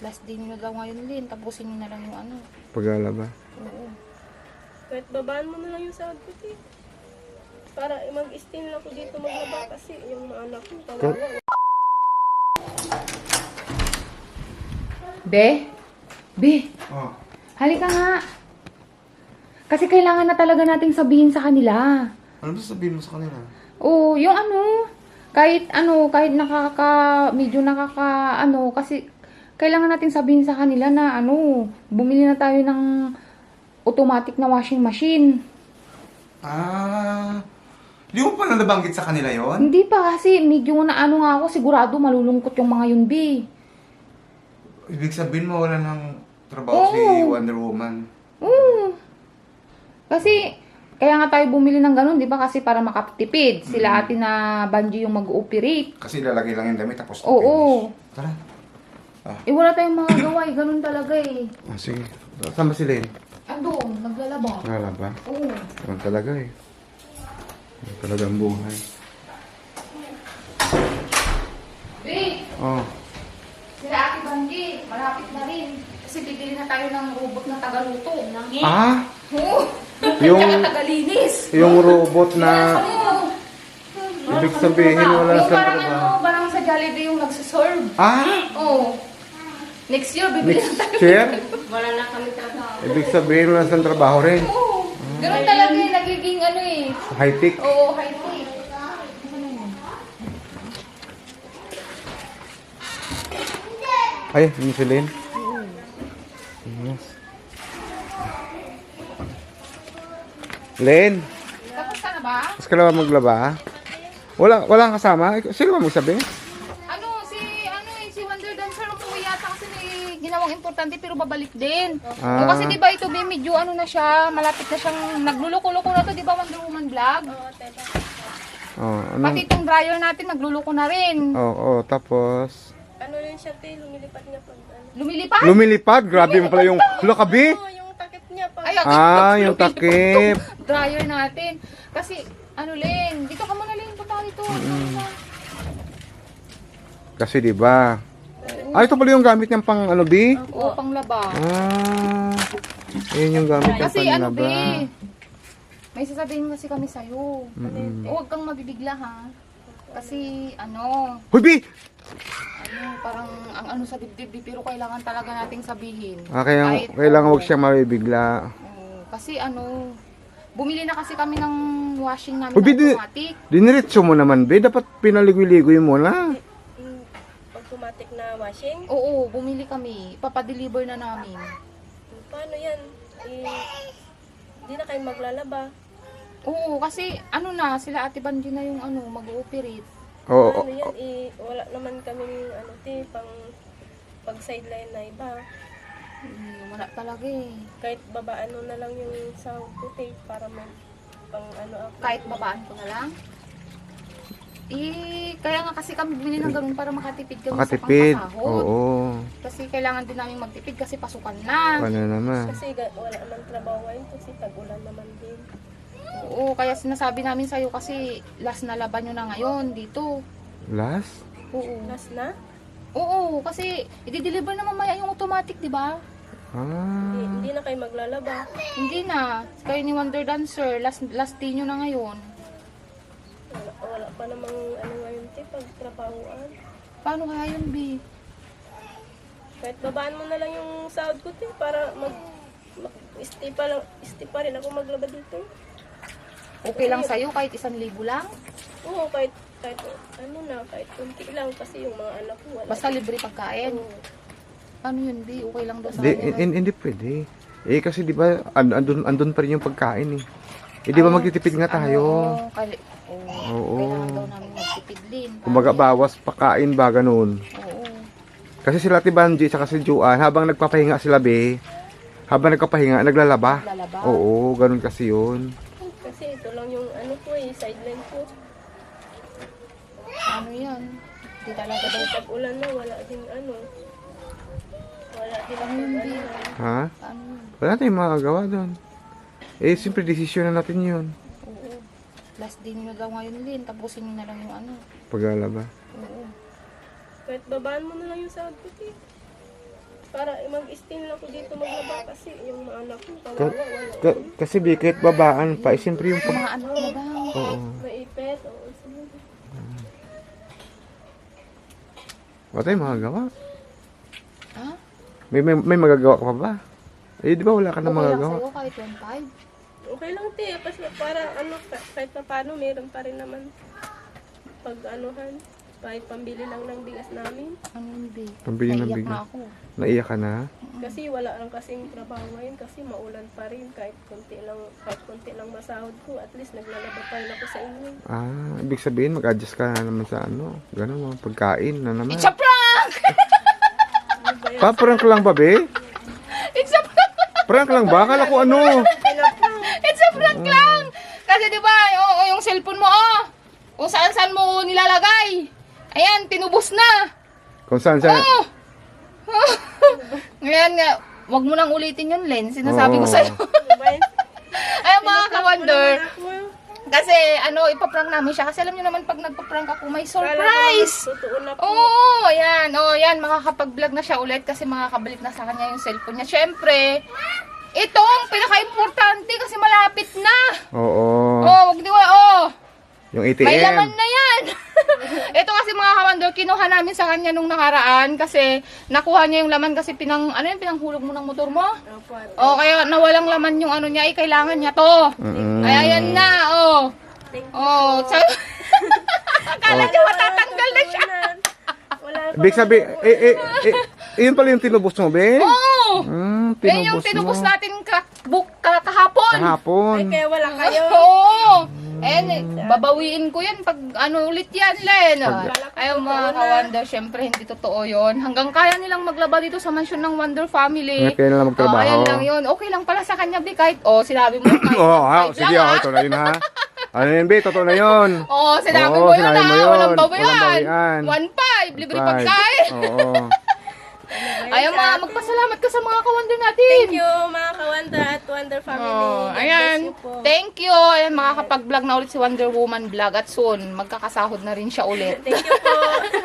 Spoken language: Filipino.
Last day nyo daw ngayon, Lin. Tapusin nyo na lang yung ano. Paglalaba. Oo. Kahit babaan mo na lang yung sahod ko, te. Para mag-stay na ako dito maglaba kasi yung mga anak ko, kawawa. Be? Be? Oh. Halika nga. Kasi kailangan na talaga nating sabihin sa kanila. Ano ba sabihin mo sa kanila? Oo, yung ano, kahit ano, kahit nakaka, medyo nakaka, ano, kasi kailangan natin sabihin sa kanila na ano, bumili na tayo ng automatic na washing machine. Ah, di mo pa na nabanggit sa kanila yon? Hindi pa kasi medyo na ano nga ako, sigurado malulungkot yung mga yun, B. Ibig sabihin mo wala ng trabaho Oo. si Wonder Woman. Oo. Kasi, kaya nga tayo bumili ng ganun, di ba? Kasi para makatipid. Sila ate na Banji yung mag-ooperate. Kasi lalagay lang yung damit tapos Oo. finish. Tara. Eh, wala tayong mga gawa eh. Ganun talaga eh. Ah, sige. Saan ba si Len? Andun, naglalaba. Nalaba. Oo. Ganun talaga eh. Ganun talaga ang buhay. Babe, Oh. sila ate Banji, malapit na rin. Kasi bibili na tayo ng robot na tagaluto. Nangin. Ah! Oo. Yung- Tsaka tagalinis. Yung robot na... Oo. Ibig sabihin wala Yung sa parang trabaho. ano, parang sa Jollibee yung nagsiserve. Ah! Oo. Next year, bibili na Next tayo. chair? Wala na kami trabaho. Ibig sabihin wala sa trabaho rin. Oo. Ganun talaga eh, nagiging ano eh. High-tech. Oo, high tech. Ay, yun si Len. Yes. Len, Tapos ka na ba? mas ka na ba maglaba? Wala, wala kang kasama? Sino ba magsabi? Babalik din. Ah. O kasi di ba ito, be, medyo ano na siya, malapit na siyang nagluluko-luko na to, di ba Wonder Woman vlog? Oo, teta. Oh, ano? Pati itong dryer natin, nagluluko na rin. Oo, oh, tapos... Ano rin siya, te, lumilipat niya pag ano. Lumilipad? Lumilipad? Grabe mo pala yung... Lakabi? Oo, yung takip niya pag... Ay, Ah, yung lumilipad takip. dryer natin. Kasi, ano Len, dito ka muna Len, punta ka dito. Kasi di ba? Ah, ito pala yung gamit niyang pang ano, B? Oo, panglaba. Ah, yun yung gamit niyang Kasi ano, panlaba. be, may sasabihin kasi kami sa'yo. Mm-mm. Huwag kang mabibigla ha. Kasi ano, Hoy, B! ano, parang ang ano sa dibdib, di, pero kailangan talaga nating sabihin. Ah, kaya Kahit- kailangan huwag siya mabibigla. Oo, kasi ano, bumili na kasi kami ng washing namin Uy, na bidi- automatic. Diniretso mo naman, B. Dapat pinaligoy-ligoy mo na. Automatic na washing. Oo, bumili kami. Papadeliver na namin. Paano yan? Eh, hindi na kayo maglalaba. Oo, kasi ano na, sila Ate Banji na yung ano, mag-ooperate. Oo. Ano yan? Eh, wala naman kami ano, te, pang pag sideline na iba. Hmm, wala talaga eh. Kahit babaan mo na lang yung sahod ko, te, para may pang ano ako. Kahit babaan ko na lang. Eh, kaya nga kasi kami bumili ng ganun para makatipid kami Makatipid. sa pangpasahod. Oo. Kasi kailangan din namin magtipid kasi pasukan na. Ano naman. Kasi ga- wala naman trabaho ngayon kasi tag-ulan naman din. Oo, kaya sinasabi namin sa'yo kasi last na laban nyo na ngayon dito. Last? Oo. Last na? Oo, kasi i-deliver na mamaya yung automatic, di ba? Ah. Eh, hindi na kayo maglalaba. Hindi na. Kayo ni Wonder Dancer, last, last day nyo na ngayon. Pa namang ano ngayon, te, pag trabahoan. Paano kaya yun, B? Kahit babaan mo na lang yung sahod ko, te, para mag, mag stay pa, lang, stay pa rin ako maglaba dito. Okay lang sa'yo kahit isang libo lang? Oo, kahit, kahit ano na, kahit kunti lang kasi yung mga anak ko wala. Basta libre pagkain. Oo. Paano yun, B? Okay lang daw sa Di, kanya. hin- hindi pwede. Eh, kasi di ba, and, andun, andun pa rin yung pagkain eh. Eh, di ba magtitipid nga tayo? Ano, kali- oo, Oo. Kailangan daw namin magtipid din. Kumbaga, bawas pakain ba, ganun. Oo. Kasi sila Tibanji at si Juan, habang nagpapahinga sila, be, habang nagpapahinga, naglalaba. Lalaba. Oo, ganun kasi yun. Kasi ito lang yung ano ko eh, sideline ko. Ano yan? Hindi talaga daw. Pag ulan na, wala din ano. Wala din ako B? ano. Ha? Ano? Wala tayong magagawa doon. Eh, siyempre, desisyon na natin yun. Last day nyo na daw ngayon din. Tapusin nyo na lang yung ano. Paglalaba. Oo. Kahit babaan mo na lang yung sahod ko, para mag-stay na ako dito maglaba kasi yung mga anak ko Ka- wala. ka- kasi Bi, kahit babaan pa, eh, siyempre yung pag... Mga anak na daw. Oo. Maipet, oo. sige. Wala tayong magagawa. Ha? May, may, may magagawa ka pa ba? Eh, di ba wala ka na Okay lang magagawa? sa'yo kahit 1.5. Okay lang te, kasi para ano, ka- kahit pa paano, meron pa rin naman pag anuhan, kahit pambili lang ng bigas namin. Ano yun, babe? Pambili ng Naiyak bigas. na ako. Naiyak ka na? Kasi wala lang kasing trabaho ngayon kasi maulan pa rin kahit konti lang kahit konti lang masahod ko at least naglalaba pa rin ako sa inyo. Ah, ibig sabihin mag-adjust ka na naman sa ano, gano'n, mga pagkain na naman. It's a prank! Ano ba yun? Pa-prank lang ba, be? It's a prank! Prank lang ba? Akala ko ano? It's a prank lang! Kasi di ba, yung, yung cellphone mo, oh, kung saan saan mo nilalagay. Ayan, tinubos na. Kung saan saan. Oh! Ngayon nga, wag mo nang ulitin yun, Len. Sinasabi ko sa'yo. Ayun mga ka-wonder. Kasi ano, ipaprank namin siya. Kasi alam niyo naman pag nagpa-prank ako, may surprise. Oo, ayan. Oh, yan. Makakapag-vlog na siya ulit kasi makakabalik na sa kanya yung cellphone niya. Siyempre, ito ang pinaka-importante kasi malapit na. Oo. Oh, wag di wa, oh. Yung ATM. May laman na yan. ito kasi mga kawandor, kinuha namin sa kanya nung nakaraan kasi nakuha niya yung laman kasi pinang, ano yung pinanghulog mo ng motor mo? Opo. Oh, kaya nawalang laman yung ano niya, eh, kailangan niya to. Mm-mm. Ay, ayan na, oh. Thank. Oh, sa... Akala niya matatanggal na siya. Wala pa. Ibig sabihin, eh, eh, eh, yun pala yung tinubos mo, be? Oo. Hmm, Eh, yung tinubos mo. natin ka, buk, ka, kahapon. Kahapon. Ay, kaya wala kayo. Oo. Eh, babawiin ko yan pag ano ulit yan, Len. Ayaw mga ka-wonder, syempre hindi totoo yon. Hanggang kaya nilang maglaba dito sa mansyon ng Wonder Family. Kaya na lang magtrabaho. Oh, ayan lang yun. Okay lang pala sa kanya, Bi, kahit, oh, sinabi mo kahit Oo, ha, kahit sige, lang, oh, ah. ito na yun, ha? Ano yun, be? Totoo na yun. Oo, sinabi Oo, mo yun, sinabi ah. mo yun. Walang bawian. Walang bawian. 1.5, libre Five. pagkain. Oo. Mga, magpasalamat ka sa mga ka-wonder natin. Thank you, mga ka-Wonder at Wonder Family. Oh, God ayan. you. Thank you. Ayan, makakapag-vlog na ulit si Wonder Woman Vlog at soon, magkakasahod na rin siya ulit. Thank you po.